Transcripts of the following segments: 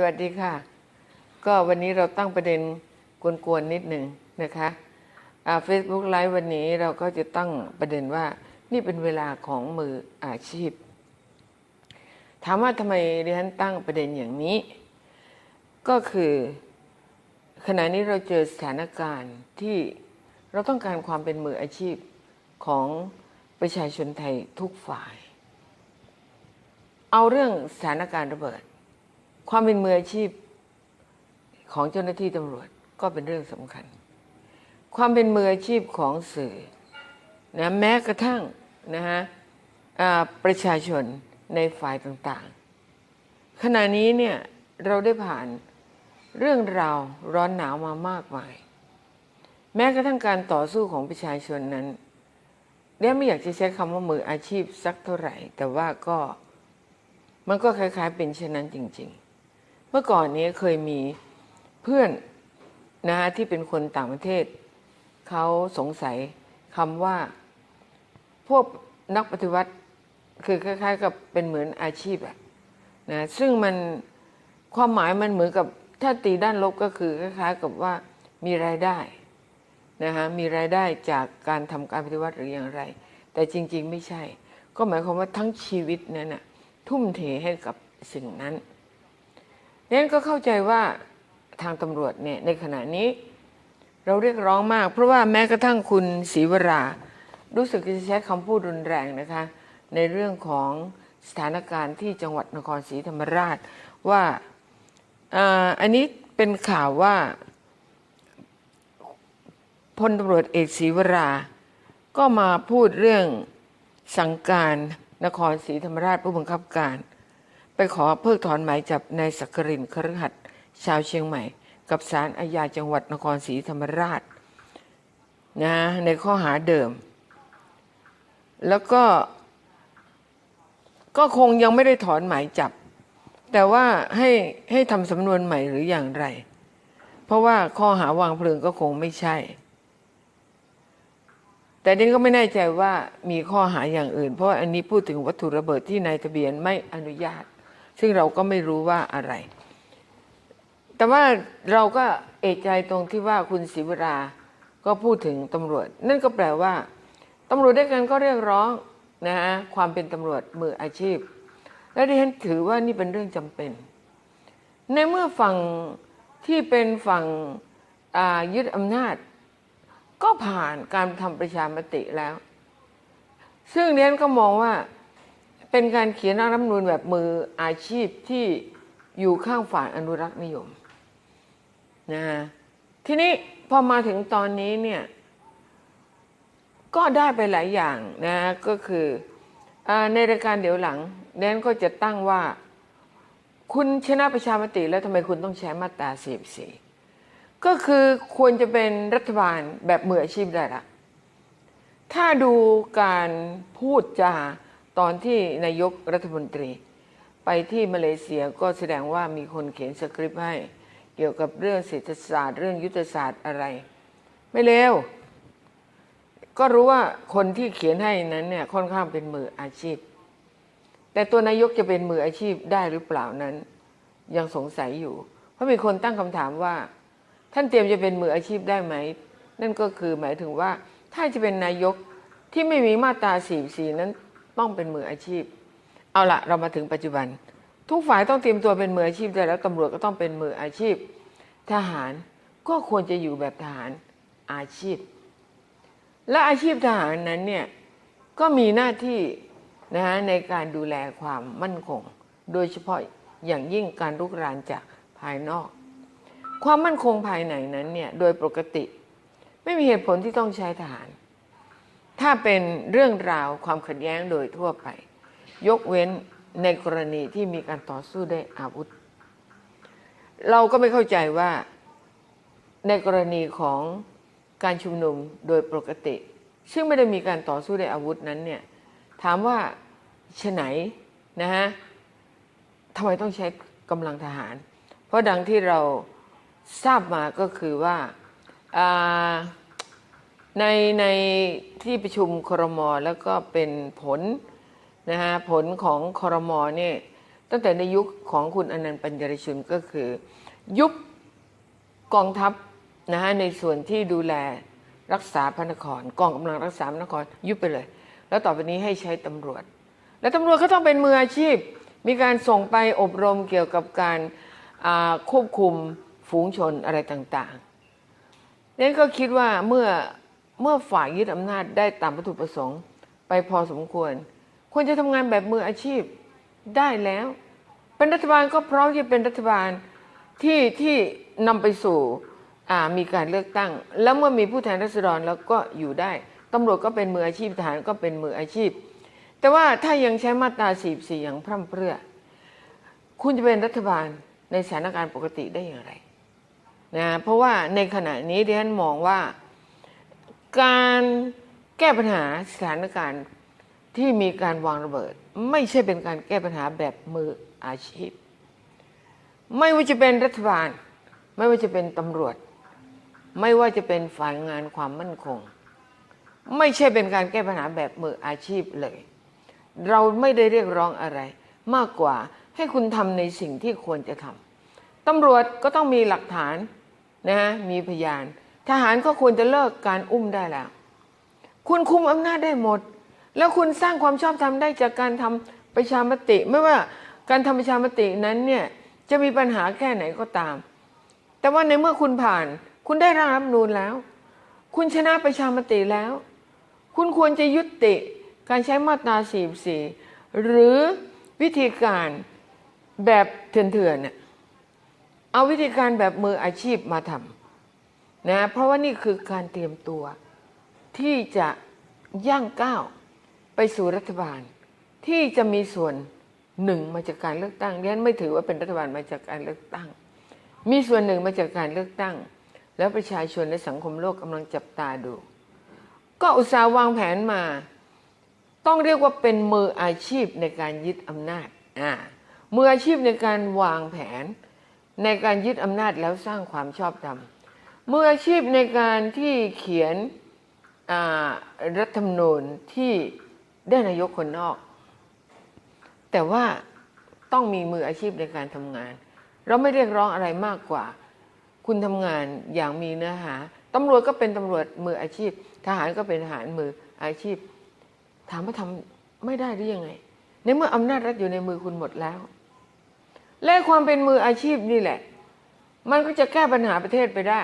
สวัสดีค่ะ ก็วันนี้เราตั้งประเด็นกวนๆนิดหนึ่งนะคะเฟซบุ๊กไลฟ์วันนี้เราก็จะตั้งประเด็นว่า นี่เป็นเวลาของมืออาชีพ ถามว่าทำไมดิฉันตั้งประเด็นอย่างนี้ ก็คือขณะนี้เราเจอสถานการณ์ที่เราต้องการความเป็นมืออาชีพของประชาชนไทยทุกฝ่าย เอาเรื่องสถานการณ์ระเบิด ความเป็นมืออาชีพของเจ้าหน้าที่ตำรวจก็เป็นเรื่องสำคัญ ความเป็นมืออาชีพของสื่อนะแม้กระทั่งนะฮะประชาชนในฝ่ายต่างๆ ขณะนี้เนี่ยเราได้ผ่านเรื่องราวร้อนหนาวมามากมาย แม้กระทั่งการต่อสู้ของประชาชนนั้นเรียไม่อยากจะใช้คำว่ามืออาชีพสักเท่าไหร่ แต่ว่าก็มันก็คล้ายๆเป็นเช่นนั้นจริง ๆ เมื่อก่อนนี้เคยมีเพื่อนนะฮะที่เป็นคนต่างประเทศ เขาสงสัยคำว่า พวกนักปฏิวัติคือคล้ายๆ กับเป็นเหมือนอาชีพอะนะซึ่งมันความหมายมันเหมือนกับถ้าตีด้านลบก็คือคล้ายๆกับว่ามีรายได้นะฮะมีรายได้จากการทำการปฏิวัติหรืออย่างไร แต่จริง ๆ ไม่ใช่ ก็หมายความว่าทั้งชีวิตนั้นนะทุ่มเทให้กับสิ่งนั้น นั้นก็เข้าใจว่าทางตำรวจเนี่ยในขณะนี้เราเรียกร้องมาก เพราะว่าแม้กระทั่งคุณศรีวรา รู้สึกจะใช้คำพูดรุนแรงนะคะ ในเรื่องของสถานการณ์ที่จังหวัดนครศรีธรรมราชว่าอ่าอันนี้เป็นข่าวว่าพลตำรวจเอกศรีวรา ก็มาพูดเรื่องสั่งการนครศรีธรรมราชผู้บังคับการ ไปขอเพิกถอนหมายจับนายสักกรินคฤหัสชาวเชียงใหม่ กับศาลอาญาจังหวัดนครศรีธรรมราชนะในข้อหาเดิม แล้วก็ก็คงยังไม่ได้ถอนหมายจับ แต่ว่าให้ให้ทำสำนวนใหม่หรืออย่างไร เพราะว่าข้อหาวางเพลิงก็คงไม่ใช่ แต่นี่ก็ไม่แน่ใจว่ามีข้อหาอย่างอื่น เพราะาอันนี้พูดถึงวัตถุระเบิดที่นายทะเบียนไม่อนุญาต ซึ่งเราก็ไม่รู้ว่าอะไร แต่ว่าเราก็เอกใจตรงที่ว่าคุณศิวราก็พูดถึงตำรวจ นั่นก็แปลว่าตำรวจด้วยกันก็เรียกร้องนะฮะความเป็นตำรวจมืออาชีพ และดิฉันถือว่านี่เป็นเรื่องจำเป็น ในเมื่อฝั่งที่เป็นฝั่งยึดอำนาจ ก็ผ่านการทำประชามติแล้ว ซึ่งเรียนก็มองว่า เป็นการเขียนร่างรัฐธรรมนูญแบบมืออาชีพที่อยู่ข้างฝ่ายอนุรักษ์นิยมนะฮะทีนี้พอมาถึงตอนนี้เนี่ยก็ได้ไปหลายอย่างนะก็คืออในรายการเดี๋ยวหลังแนนก็จะตั้งว่า คุณชนะประชามติแล้วทำไมคุณต้องใช้มาตรา44ก็คือควรจะเป็นรัฐบาลแบบมืออาชีพได้ละถ้าดูการพูดจา ตอนที่นายกรัฐมนตรี ไปที่มาเลเซียก็แสดงว่ามีคนเขียนสคริปต์ให้ เกี่ยวกับเรื่องเศรษฐศาสตร์ เรื่องยุทธศาสตร์อะไร ไม่เลวก็รู้ว่าคนที่เขียนให้นั้นเนี่ยค่อนข้างเป็นมืออาชีพ แต่ตัวนายกจะเป็นมืออาชีพได้หรือเปล่านั้น ยังสงสัยอยู่ เพราะมีคนตั้งคำถามว่า ท่านเตรียมจะเป็นมืออาชีพได้ไหม นั่นก็คือหมายถึงว่าถ้าจะเป็นนายกที่ไม่มีมาตรา44นั้น ต้องเป็นมืออาชีพ เอาละเรามาถึงปัจจุบัน ทุกฝ่ายต้องเตรียมตัวเป็นมืออาชีพได้แล้วตำรวจก็ต้องเป็นมืออาชีพ ทหารก็ควรจะอยู่แบบทหารอาชีพ และอาชีพทหารนั้นเนี่ยก็มีหน้าที่นะฮะในการดูแลความมั่นคง โดยเฉพาะอย่างยิ่งการลุกรานจากภายนอก ความมั่นคงภายในนั้นเนี่ยโดยปกติ ไม่มีเหตุผลที่ต้องใช้ทหาร ถ้าเป็นเรื่องราวความขัดแย้งโดยทั่วไป ยกเว้นในกรณีที่มีการต่อสู้ด้วยอาวุธ เราก็ไม่เข้าใจว่าในกรณีของการชุมนุมโดยปกติ ซึ่งไม่ได้มีการต่อสู้ด้วยอาวุธนั้นเนี่ยถามว่าฉไหนนะฮะทำไมต้องใช้กำลังทหาร เพราะดังที่เราทราบมาก็คือว่าอ่า ในในที่ประชุมครมแล้วก็เป็นผลนะฮะผลของครมเนี่ยตั้งแต่ในยุคของคุณอนันต์ปัญญารชุนก็คือ ยุบกองทัพนะฮะในส่วนที่ดูแลรักษาพระนครกองกำลังรักษาพระนครยุบไปเลย แล้วต่อไปนี้ให้ใช้ตำรวจ และตำรวจก็ต้องเป็นมืออาชีพ มีการส่งไปอบรมเกี่ยวกับการาควบคุมฝูงชนอะไรต่างๆนั้นก็คิดว่าเมื่อ เมื่อฝ่ายยึดอำนาจได้ตามวัตถุประสงค์ ไปพอสมควร ควรจะทำงานแบบมืออาชีพได้แล้ว เป็นรัฐบาลก็พร้อมที่จะเป็นรัฐบาลที่ที่นำไปสู่มีการเลือกตั้ง แล้วเมื่อมีผู้แทนราษฎรแล้วก็อยู่ได้ตำรวจก็เป็นมืออาชีพทหารก็เป็นมืออาชีพ แต่ว่าถ้ายังใช้มาตรา44อย่างพร่ำเพรื่อ คุณจะเป็นรัฐบาลในสถานการณ์ปกติได้อย่างไรนะเพราะว่าในขณะนี้ดิฉันมองว่า การแก้ปัญหาสถานการณ์ที่มีการวางระเบิด ไม่ใช่เป็นการแก้ปัญหาแบบมืออาชีพ ไม่ว่าจะเป็นรัฐบาล ไม่ว่าจะเป็นตำรวจ ไม่ว่าจะเป็นฝ่ายงานความมั่นคง ไม่ใช่เป็นการแก้ปัญหาแบบมืออาชีพเลย เราไม่ได้เรียกร้องอะไร มากกว่าให้คุณทำในสิ่งที่ควรจะทำตำรวจก็ต้องมีหลักฐานนะฮะมีพยาน ทหารก็ควรจะเลิกการอุ้มได้แล้ว คุณคุมอำนาจได้หมด แล้วคุณสร้างความชอบธรรมได้จากการทำประชามติ ไม่ว่าการทำประชามตินั้นเนี่ยจะมีปัญหาแค่ไหนก็ตาม แต่ว่าในเมื่อคุณผ่าน คุณได้ร่างรัฐธรรมนูญแล้ว คุณชนะประชามติแล้ว คุณควรจะยุติการใช้มาตรา44หรือวิธีการแบบเถื่อนๆเนี่ยเอาวิธีการแบบมืออาชีพมาทำ นะเพราะว่านี่คือการเตรียมตัว ที่จะย่างก้าวไปสู่รัฐบาล ที่จะมีส่วนหนึ่งมาจากการเลือกตั้งดิฉันไม่ถือว่าเป็นรัฐบาลมาจากการเลือกตั้ง มีส่วนหนึ่งมาจากการเลือกตั้ง แล้วประชาชนและสังคมโลกกำลังจับตาดู ก็อุตสาห์วางแผนมา ต้องเรียกว่าเป็นมืออาชีพในการยึดอำนาจอ่ามืออาชีพในการวางแผนในการยึดอำนาจแล้วสร้างความชอบธรรม มืออาชีพในการที่เขียนรัฐธรรมนูญที่ได้นายกคนนอก แต่ว่าต้องมีมืออาชีพในการทำงาน เราไม่เรียกร้องอะไรมากกว่า คุณทำงานอย่างมีเนื้อหาตำรวจก็เป็นตำรวจมืออาชีพ ทหารก็เป็นทหารมืออาชีพ ถามว่าทำไม่ได้หรือยังไง ในเมื่ออำนาจรัฐอยู่ในมือคุณหมดแล้ว และความเป็นมืออาชีพนี่แหละ มันก็จะแก้ปัญหาประเทศไปได้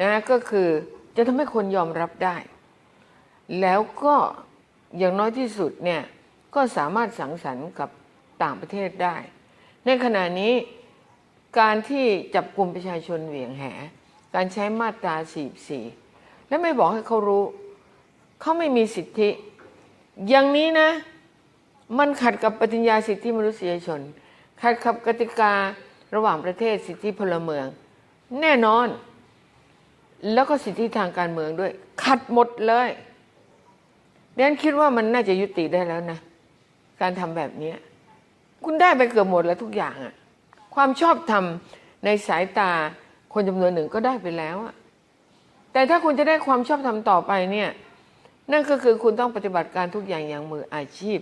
นะก็คือจะทำให้คนยอมรับได้ แล้วก็อย่างน้อยที่สุดเนี่ยก็สามารถสังสรรค์กับต่างประเทศได้ ในขณะนี้การที่จับกลุ่มประชาชนเหวี่ยงแห การใช้มาตรา44 และไม่บอกให้เขารู้ เขาไม่มีสิทธิ อย่างนี้นะ มันขัดกับปฏิญญาสิทธิมนุษยชน ขัดกับกติการะหว่างประเทศสิทธิพลเมือง แน่นอน แล้วก็สิทธิทางการเมืองด้วย ขัดหมดเลยดังนั้นคิดว่ามันน่าจะยุติได้แล้วนะ การทำแบบนี้ คุณได้ไปเกือบหมดแล้วทุกอย่างอะความชอบธรรมในสายตาคนจำนวนหนึ่งก็ได้ไปแล้วอะแต่ถ้าคุณจะได้ความชอบธรรมต่อไปเนี่ย นั่นก็คือคุณต้องปฏิบัติการทุกอย่างอย่างมืออาชีพ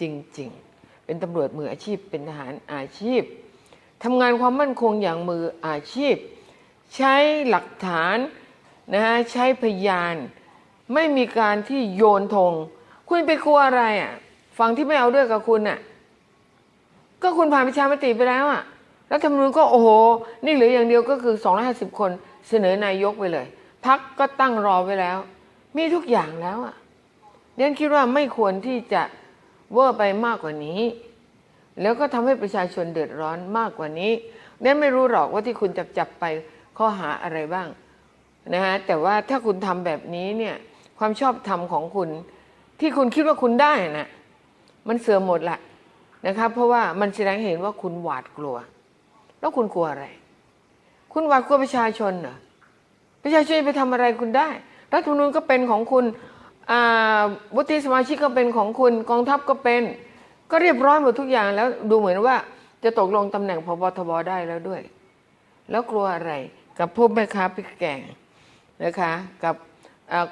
จริง ๆ เป็นตำรวจมืออาชีพเป็นทหารอาชีพทำงานความมั่นคงอย่างมืออาชีพ ใช้หลักฐานนะฮะใช้พยาน ไม่มีการที่โยนธงคุณไปกลัวอะไรอะฝั่งที่ไม่เอาด้วยกับคุณอะก็คุณผ่านประชามติไปแล้วอะรัฐธรรมนูญก็โอ้โห นี่เหลืออย่างเดียวก็คือ 250 คนเสนอนายกไปเลยพักก็ตั้งรอไว้แล้ว มีทุกอย่างแล้วอะเดนคิดว่าไม่ควรที่จะเวอร์ไปมากกว่านี้ แล้วก็ทำให้ประชาชนเดือดร้อนมากกว่านี้เดนไม่รู้หรอกว่าที่คุณจับจับไป ข้อหาอะไรบ้างนะฮะแต่ว่าถ้าคุณทำแบบนี้เนี่ยความชอบธรรมของคุณ ที่คุณคิดว่าคุณได้น่ะมันเสื่อมหมดละนะครับเพราะว่ามันแสดงเห็นว่าคุณหวาดกลัว แล้วคุณกลัวอะไร คุณหวาดกลัวประชาชนเหรอประชาชนไปทำอะไรคุณได้ รัฐธรรมนูญก็เป็นของคุณอาวุฒิสมาชิกก็เป็นของคุณกองทัพก็เป็น ก็เรียบร้อยหมดทุกอย่างแล้วดูเหมือนว่าจะตกลงตำแหน่งพบทบได้แล้วด้วย แล้วกลัวอะไร กับพวกแม่ค้าพริกแกงนะคะ กับ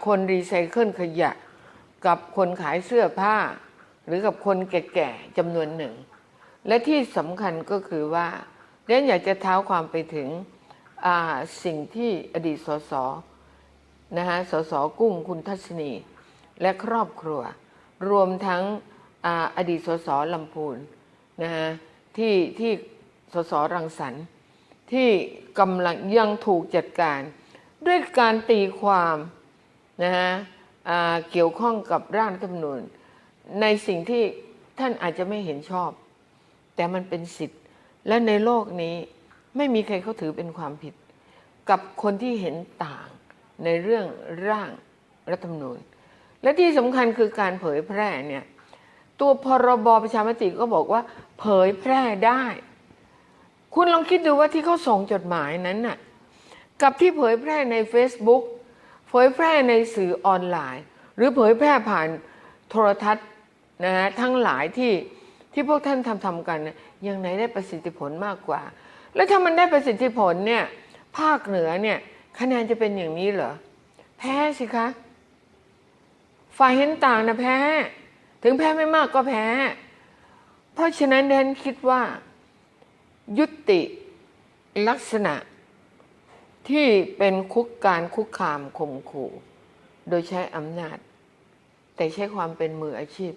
คนรีไซเคิลขยะ กับคนขายเสื้อผ้า หรือกับคนแก่ๆจำนวนหนึ่ง และที่สำคัญก็คือว่าเรนอยากจะเท้าความไปถึงสิ่งที่อดีตสสนะฮะสสกุ้งคุณทัศนี และครอบครัว รวมทั้งออดีตสสลำพูนนะฮะที่ที่สสรังสรรค์ ที่กำลังยังถูกจัดการ ด้วยการตีความนะฮะเกี่ยวข้องกับร่างรัฐธรรมนูญในสิ่งที่ท่านอาจจะไม่เห็นชอบ แต่มันเป็นสิทธิ์ และในโลกนี้ไม่มีใครเขาถือเป็นความผิด กับคนที่เห็นต่างในเรื่องร่างรัฐธรรมนูญ และที่สำคัญคือการเผยแพร่เนี่ยตัวพรบประชามติก็บอกว่าเผยแพร่ได้ คุณลองคิดดูว่าที่เขาส่งจดหมายนั้นน่ะกับที่เผยแพร่ใน Facebook เผยแพร่ในสื่อออนไลน์ หรือเผยแพร่ผ่านโทรทัศน์นะฮะทั้งหลายที่ที่พวกท่านทำทำกันยยังไหนได้ประสิทธิผลมากกว่า แล้วถ้ามันได้ประสิทธิผลเนี่ยภาคเหนือเนี่ยคะแนนจะเป็นอย่างนี้เหรอ แพ้สิคะ ฝ่ายเห็นต่างนะแพ้ ถึงแพ้ไม่มากก็แพ้ เพราะฉะนั้นแดนคิดว่า ยุติลักษณะที่เป็นคุกการคุกคามข่มขู่ โดยใช้อำนาจ แต่ใช้ความเป็นมืออาชีพ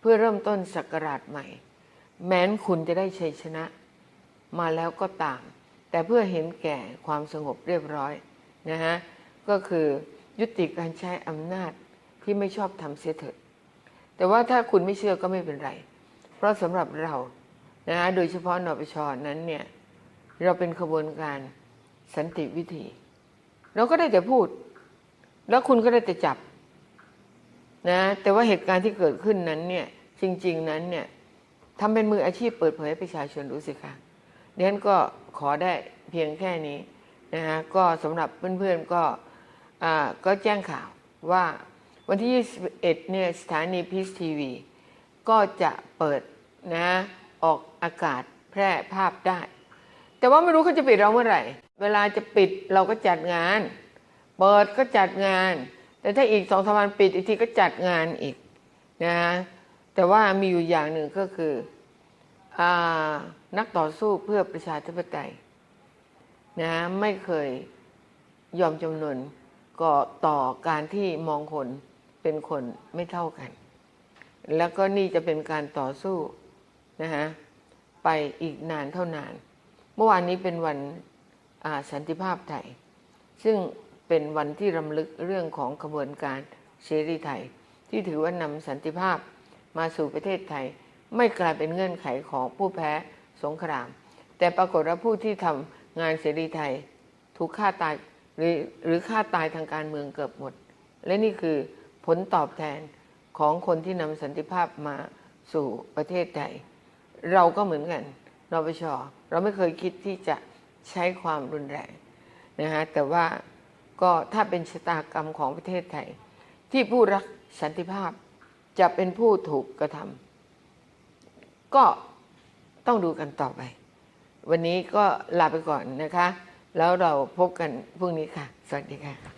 เพื่อเริ่มต้นศักราชใหม่ แม้นคุณจะได้ชัยชนะ มาแล้วก็ตาม แต่เพื่อเห็นแก่ความสงบเรียบร้อยนะฮะก็คือยุติการใช้อำนาจที่ไม่ชอบทำเสียเถิดแต่ว่าถ้าคุณไม่เชื่อก็ไม่เป็นไร เพราะสำหรับเรา นะฮะโดยเฉพาะนปชนั้นเนี่ยเราเป็นขบวนการสันติวิธี เราก็ได้แต่พูด แล้วคุณก็ได้แต่จับนะแต่ว่าเหตุการณ์ที่เกิดขึ้นนั้นเนี่ยจริง ๆนั้นเนี่ยทำเป็นมืออาชีพเปิดเผยให้ประชาชนรู้สิคะดิฉันก็ขอได้เพียงแค่นี้นะฮะก็สำหรับเพื่อนๆก็อ่าก็แจ้งข่าวว่าวันที่ 21เนี่ยสถานีพีซทีวีก็จะเปิดนะ ออกอากาศแพร่ภาพได้ แต่ว่าไม่รู้เขาจะปิดเราเมื่อไหร่ เวลาจะปิดเราก็จัดงาน เปิดก็จัดงาน แต่ถ้าอีกสองสามวันปิดอีกทีก็จัดงานอีกนะแต่ว่ามีอยู่อย่างหนึ่งก็คืออนักต่อสู้เพื่อประชาธิปไตยนะไม่เคยยอมจำนวนก็ต่อการที่มองคนเป็นคนไม่เท่ากัน แล้วก็นี่จะเป็นการต่อสู้ นะฮะไปอีกนานเท่านาน เมื่อวานนี้เป็นวันสันติภาพไทย ซึ่งเป็นวันที่รำลึกเรื่องของขบวนการเสรีไทย ที่ถือว่านำสันติภาพมาสู่ประเทศไทย ไม่กลายเป็นเงื่อนไขของผู้แพ้สงคราม แต่ปรากฏว่าผู้ที่ทำงานเสรีไทยถูกฆ่าตายหรือหรือฆ่าตายทางการเมืองเกือบหมด และนี่คือผลตอบแทนของคนที่นำสันติภาพมาสู่ประเทศไทย เราก็เหมือนกันนปชเราไม่เคยคิดที่จะใช้ความรุนแรงนะฮะแต่ว่าก็ถ้าเป็นชะตากรรมของประเทศไทย ที่ผู้รักสันติภาพจะเป็นผู้ถูกกระทำก็ต้องดูกันต่อไป วันนี้ก็ลาไปก่อนนะคะ แล้วเราพบกันพรุ่งนี้ค่ะ สวัสดีค่ะ